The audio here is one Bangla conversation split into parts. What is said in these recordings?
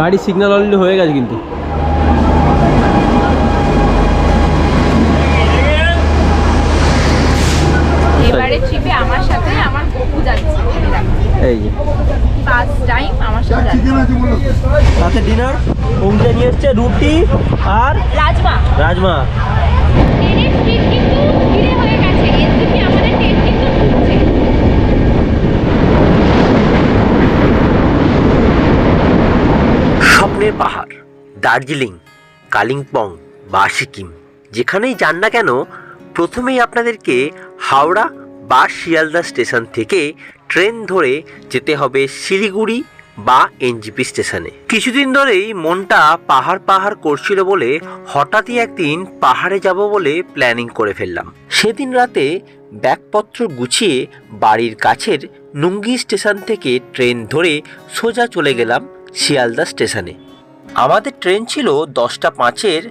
গাড়ি সিগন্যাল অলরেডি হয়ে গেছে কিন্তু। এবারে ট্রিপে আমার সাথে আমার যাচ্ছে। এই যে। ফার্স্ট টাইম আমার সাথে যাচ্ছে ডিনার ওমটা নিয়ে এসছে রুটি আর রাজমা। রাজমা ট্রেনের স্পিড কিন্তু ধীরে হয়ে গেছে এনসিপি আমাদের ট্রেন কিন্তু ঢুকছে স্বপ্নের পাহাড় দার্জিলিং, কালিম্পং বা সিকিম, যেখানেই যান না কেন, প্রথমেই আপনাদেরকে হাওড়া বা শিয়ালদা স্টেশন থেকে ট্রেন ধরে যেতে হবে শিলিগুড়ি বা এনজিপি স্টেশনে। কিছুদিন ধরেই মনটা পাহাড় পাহাড় করছিল বলে হঠাৎই একদিন পাহাড়ে যাব বলে প্ল্যানিং করে ফেললাম। সেদিন রাতে ব্যাগপত্র গুছিয়ে বাড়ির কাছের নুঙ্গি স্টেশন থেকে ট্রেন ধরে সোজা চলে গেলাম শিয়ালদা স্টেশনে। আমাদের ট্রেন ছিল দশটা পাঁচের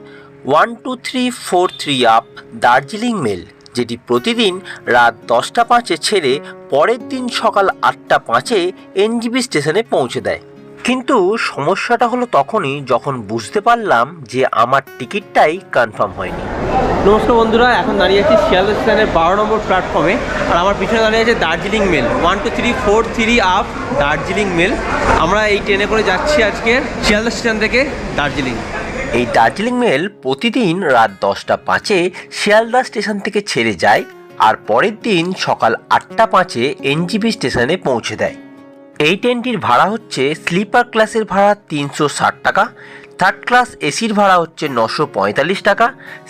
one two three four three up Darjeeling mail, যেটি প্রতিদিন রাত দশটা পাঁচে ছেড়ে পরের দিন সকাল আটটা পাঁচে এনজিবি স্টেশনে পৌঁছে দেয়। কিন্তু সমস্যাটা হলো তখনই যখন বুঝতে পারলাম যে আমার টিকিটটাই কনফার্ম হয়নি। নমস্কার বন্ধুরা এখন দাঁড়িয়ে আছি শিয়ালদা স্টেশনের বারো নম্বর প্ল্যাটফর্মে আর আমার পিছনে দাঁড়িয়ে আছে Darjeeling mail. One two three four three up Darjeeling mail. আমরা এই ট্রেনে করে যাচ্ছি আজকে শিয়ালদা স্টেশন থেকে দার্জিলিং। এই দার্জিলিং মেল প্রতিদিন রাত দশটা পাঁচে শিয়ালদা স্টেশন থেকে ছেড়ে যায় আর পরের দিন সকাল আটটা পাঁচে এনজিবি স্টেশনে পৌঁছে দেয়। এই ট্রেনটির ভাড়া হচ্ছে স্লিপার ক্লাসের ভাড়া তিনশো ষাট টাকা থার্ড ক্লাস এসির ভাড়া হচ্ছে নশো পঁয়তাল্লিশ টাকা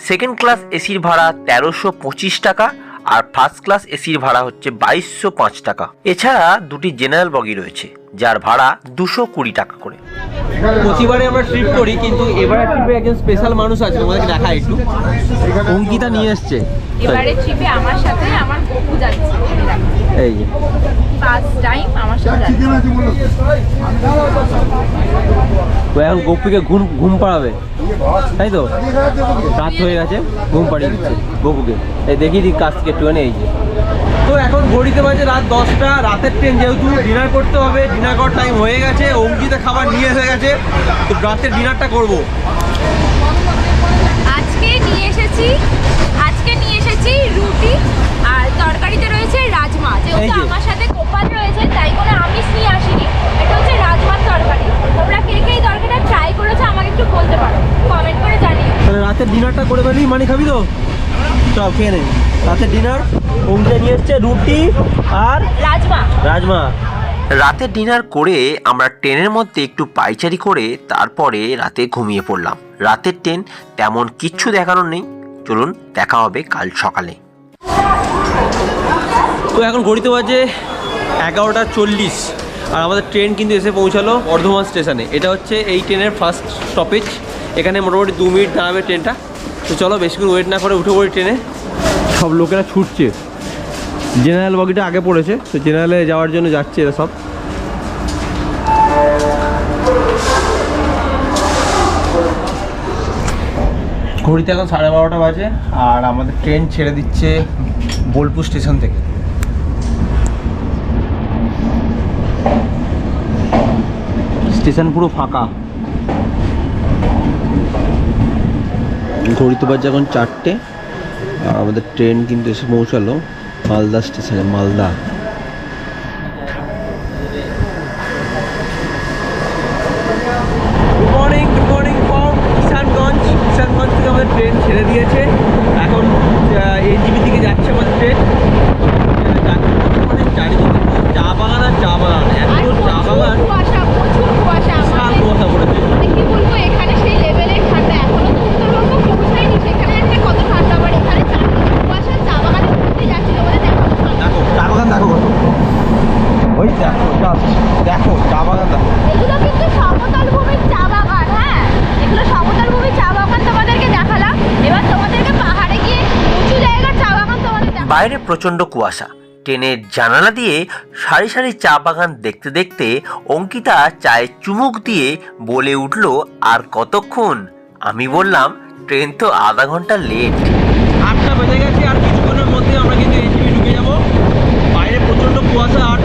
সেকেন্ড ক্লাস এসির ভাড়া তেরোশো পঁচিশ টাকা আর ফার্স্ট ক্লাস এসির ভাড়া হচ্ছে বাইশশো পাঁচ টাকা। এছাড়া দুটি জেনারেল বগি রয়েছে যার ভাড়া দুশো কুড়ি টাকা করে। প্রতিবারে আমরা ট্রিপ করি কিন্তু এবারে ট্রিপে একজন স্পেশাল মানুষ আছে তোমাদেরকে দেখা একটু। অঙ্কিতা নিয়ে এসছে। এবারে ট্রিপে আমার সাথে আমার বউ যাচ্ছে। এই যে। টাইম আমার সাথে ও এখন গোপুকে ঘুম ঘুম পাড়াবে। তাই তো? রাত হয়ে গেছে ঘুম পাড়িয়ে দিচ্ছে এই কাছ থেকে একটুখানি এই যে। তো এখন ঘড়িতে বাজে রাত দশটা রাতের ট্রেন যেহেতু ডিনার করতে হবে ডিনার করার টাইম হয়ে গেছে অঙ্কিতা খাবার নিয়ে এসে গেছে তো রাতের ডিনারটা করব আজকে নিয়ে এসেছি আজকে নিয়ে এসেছি রুটি আর তরকারিতে রয়েছে রাজমা এই যেহেতু যে। আমার সাথে গোপাল রয়েছে তাই কোনো আমিষ নিয়ে আসিনি এটা হচ্ছে রাজমার তরকারি তোমরা কে কে এই তরকারিটা ট্রাই করেছ আমাকে একটু বলতে পারো কমেন্ট করে জানিও তাহলে রাতের ডিনারটা করে ফেলি। মানে খাবি তো? চল খেয়ে নে। রাতের ডিনার অঙ্কিতা নিয়ে এসছে রুটি আর রাজমা। রাজমা। রাতে ডিনার করে আমরা ট্রেনের মধ্যে একটু পাইচারি করে তারপরে রাতে ঘুমিয়ে পড়লাম। রাতের ট্রেন তেমন কিচ্ছু দেখানোর নেই। চলুন দেখা হবে কাল সকালে। তো এখন ঘড়িতে বাজে এগারোটা চল্লিশ। আর আমাদের ট্রেন কিন্তু এসে পৌঁছালো বর্ধমান স্টেশনে। এটা হচ্ছে এই ট্রেনের ফার্স্ট স্টপেজ এখানে মোটামুটি দু মিনিট দাঁড়াবে ট্রেনটা। তো চলো বেশিক্ষণ ওয়েট না করে উঠে পড়ি ট্রেনে সব লোকেরা ছুটছে। জেনারেল বগিটা আগে পড়েছে তো জেনারেলে যাওয়ার জন্য যাচ্ছে এরা সব। ঘড়িতে এখন সাড়ে বারোটা বাজে আর আমাদের ট্রেন ছেড়ে দিচ্ছে বোলপুর স্টেশন থেকে। স্টেশন পুরো ফাঁকা। ঘড়িতে বাজে এখন চারটে। আর আমাদের ট্রেন কিন্তু এসে পৌঁছালো মালদা স্টেশনে Malda good morning good morning from Kishanganj Kishanganj থেকে আমাদের ট্রেন ছেড়ে দিয়েছে এখন এনজিবি থেকে যাচ্ছে আমাদের ট্রেন মানে চারিদিকে পুরো চা বাগান আর চা বাগান এত আর চা প্রচুর বাগান কুয়াশা প্রচুর কুয়াশা বিশাল আমাদের কুয়াশা পড়েছে মানে কি বলব এখানে সেই লেভেলের ঠান্ডা এখনও তো উত্তরবঙ্গ পৌঁছায়নি সেখানে একটা কত ঠান্ডা আবার এখানে চারদিকে কুয়াশা চা বাগানে ঘুরতে যাচ্ছিল বলে দেখো দেখো চা বাগান দেখো কত ওই দেখো just দেখো চা বাগান দেখো এগুলো কিন্তু সমতল ভূমির চা বাগান হ্যাঁ এগুলো সমতল ভূমির চা বাগান তোমাদেরকে দেখালাম এবার তোমাদেরকে পাহাড়ে গিয়ে উঁচু জায়গার চা বাগান তোমাদের দেখাবো বাইরে প্রচণ্ড কুয়াশা। ট্রেনের জানালা দিয়ে সারি সারি চা বাগান দেখতে দেখতে অঙ্কিতা চায়ে চুমুক দিয়ে বলে উঠল, আর কতক্ষণ? আমি বললাম, ট্রেন তো আধা ঘণ্টা লেট। আটটা বেজে গেছে আর কিছুক্ষণের মধ্যে আমরা কিন্তু এনজিবি ঢুকে যাব। বাইরে প্রচণ্ড কুয়াশা আর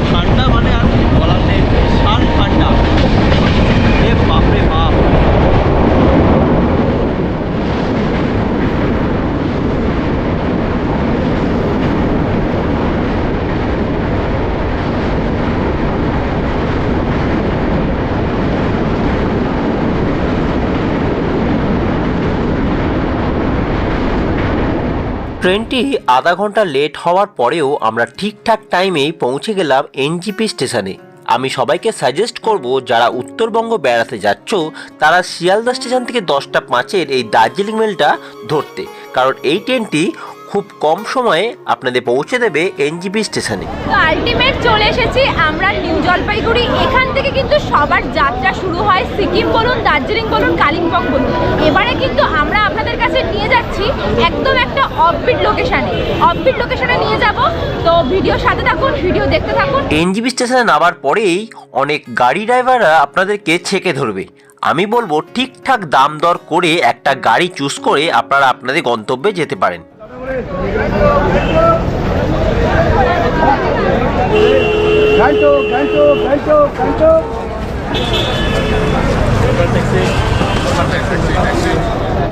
ট্রেনটি আধা ঘণ্টা লেট হওয়ার পরেও আমরা ঠিকঠাক টাইমেই পৌঁছে গেলাম এনজিপি স্টেশনে। আমি সবাইকে সাজেস্ট করব, যারা উত্তরবঙ্গ বেড়াতে যাচ্ছ, তারা শিয়ালদা স্টেশন থেকে দশটা পাঁচের এই দার্জিলিং মেলটা ধরতে। কারণ এই ট্রেনটি খুব কম সময়ে আপনাদের পৌঁছে দেবে এনজিপি স্টেশনে। তো আলটিমেট চলে এসেছি আমরা নিউ জলপাইগুড়ি। এখান থেকে কিন্তু সবার যাত্রা শুরু হয় সিকিম বলুন, দার্জিলিং বলুন, কালিম্পং বলুন। এবারে কিন্তু আমরা যাচ্ছি একদম একটা অফবিট লোকেশানে অফবিট লোকেশানে নিয়ে যাব। তো ভিডিও সাথে থাকুন ভিডিও দেখতে থাকুন। এনজিবি স্টেশনে নামার পরেই অনেক গাড়ি ড্রাইভাররা আপনাদেরকে ছেকে ধরবে। আমি বলব, ঠিকঠাক দাম দর করে একটা গাড়ি চুজ করে আপনারা আপনাদের গন্তব্যে যেতে পারেন.